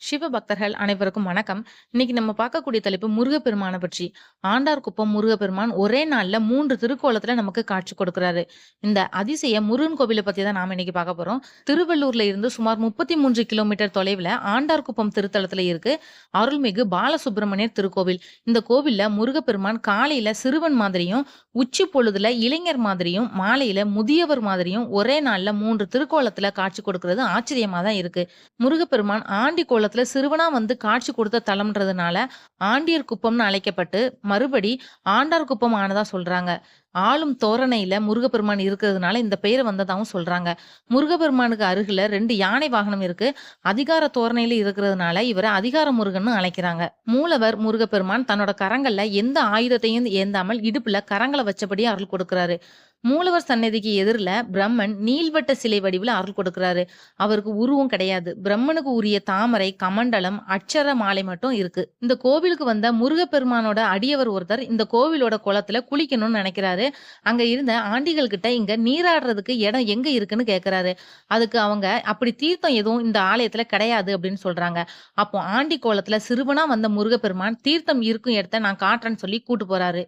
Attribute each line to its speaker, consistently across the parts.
Speaker 1: சிவ பக்தர்கள் அனைவருக்கும் வணக்கம். இன்னைக்கு நம்ம பார்க்கக்கூடிய தலைப்பு முருகப்பெருமானை பற்றி. ஆண்டார்குப்பம் முருகப்பெருமான் ஒரே நாள்ல மூன்று திருக்கோலத்துல நமக்கு காட்சி கொடுக்கிறாரு இந்த அதிசய முருகன் கோவில பத்தி தான் நாம இன்னைக்கு பார்க்க போறோம். திருவள்ளூர்ல இருந்து சுமார் 33 கிலோமீட்டர் தொலைவுல ஆண்டார்குப்பம் திருத்தலத்துல இருக்கு அருள்மிகு பாலசுப்பிரமணியர் திருக்கோவில். இந்த கோவில்ல முருகப்பெருமான் காலையில சிறுவன் மாதிரியும், உச்சி பொழுதுல இளைஞர் மாதிரியும், மாலையில முதியவர் மாதிரியும் ஒரே நாள்ல மூன்று திருக்கோலத்துல காட்சி கொடுக்கிறது ஆச்சரியமா தான் இருக்கு. முருகப்பெருமான் ஆண்டி காலத்தில் சிறுவனா வந்து காட்சி கொடுத்த தலம்ன்றதுனால ஆண்டியர் குப்பம்னு அழைக்கப்பட்டு மறுபடி ஆண்டார் குப்பம் ஆனதா சொல்றாங்க. ஆளும் தோரணையில முருகப்பெருமான் இருக்கிறதுனால இந்த பெயர் வந்ததாகவும் சொல்றாங்க. முருகப்பெருமானுக்கு அருகில ரெண்டு யானை வாகனம் இருக்கு. அதிகார தோரணையில இருக்கிறதுனால இவரை அதிகார முருகன்னு அழைக்கிறாங்க. மூலவர் முருகப்பெருமான் தன்னோட கரங்கள்ல எந்த ஆயுதத்தையும் ஏந்தாமல் இடுப்புல கரங்களை வச்சபடி அருள் கொடுக்கிறாரு. மூலவர் சன்னதிக்கு எதிரில் பிரம்மன் நீள்வட்ட சிலை வடிவில் அருள் கொடுக்கிறாரு. அவருக்கு உருவம் கிடையாது. பிரம்மனுக்கு உரிய தாமரை, கமண்டலம், அட்சர மாலை மட்டும் இருக்கு. இந்த கோவிலுக்கு வந்த முருகப்பெருமானோட அடியவர் ஒருத்தர் இந்த கோவிலோட குளத்துல குளிக்கணும்னு நினைக்கிறாரு. அங்க இருந்த ஆண்டிகள் கிட்ட இங்க நீராடுறதுக்கு இடம் எங்க இருக்குன்னு கேட்கறாரு அதுக்கு அவங்க அப்படி தீர்த்தம் எதுவும் இந்த ஆலயத்துல கிடையாது அப்படின்னு சொல்றாங்க. அப்போ ஆண்டி கோலத்துல சிறுவனா வந்த முருகப்பெருமான் தீர்த்தம் இருக்கும் இடத்த நான் காட்டுறேன்னு சொல்லி கூட்டு போறாரு.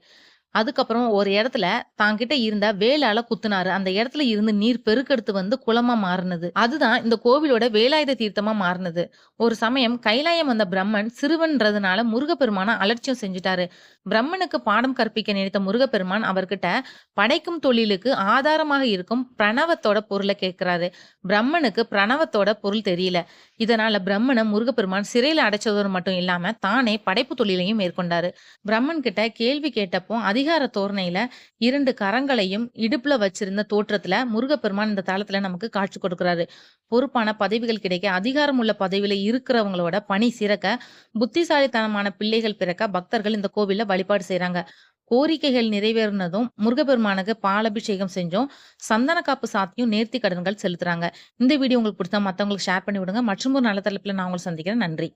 Speaker 1: அதுக்கப்புறம் ஒரு இடத்துல தான்கிட்ட இருந்த வேலால குத்துனாரு. அந்த இடத்துல இருந்து நீர் பெருக்கெடுத்து வந்து குளமா மாறினது அதுதான் இந்த கோவிலோட வேலாயுத தீர்த்தமா மாறினது ஒரு சமயம் கைலாயம் வந்த பிரம்மன் சிறுவன்றதுனால முருகப்பெருமான அலட்சியம் செஞ்சுட்டாரு. பிரம்மனுக்கு பாடம் கற்பிக்க நினைத்த முருகப்பெருமான் அவர்கிட்ட படைக்கும் தொழிலுக்கு ஆதாரமாக இருக்கும் பிரணவத்தோட பொருளை கேட்கிறாரு. பிரம்மனுக்கு பிரணவத்தோட பொருள் தெரியல. இதனால பிரம்மனை முருகப்பெருமான் சிறையில அடைச்சதோடு மட்டும் இல்லாம தானே படைப்பு தொழிலையும் மேற்கொண்டாரு. பிரம்மன் கிட்ட கேள்வி கேட்டப்போ அதிகார தோரணையில இரண்டு கரங்களையும் இடுப்புல வச்சிருந்த தோற்றத்துல முருகப்பெருமான் இந்த தளத்துல நமக்கு காட்சி கொடுக்கிறாரு. பொறுப்பான பதவிகள் கிடைக்க, அதிகாரம் உள்ள பதவியில இருக்கிறவங்களோட பணி சிறக்க, புத்திசாலித்தனமான பிள்ளைகள் பிறக்க பக்தர்கள் இந்த கோவில்ல வழிபாடு செய்றாங்க. கோரிக்கைகள் நிறைவேறினதும் முருகப்பெருமானுக்கு பாலபிஷேகம் செஞ்சும், சந்தன காப்பு சாத்தியும் நேர்த்தி கடன்கள் செலுத்துறாங்க. இந்த வீடியோ உங்களுக்கு பிடிச்சா மத்தவங்களுக்கு ஷேர் பண்ணி விடுங்க. மற்றும் ஒரு நல்ல தலைப்புல நான் உங்கள சந்திக்கிறேன். நன்றி.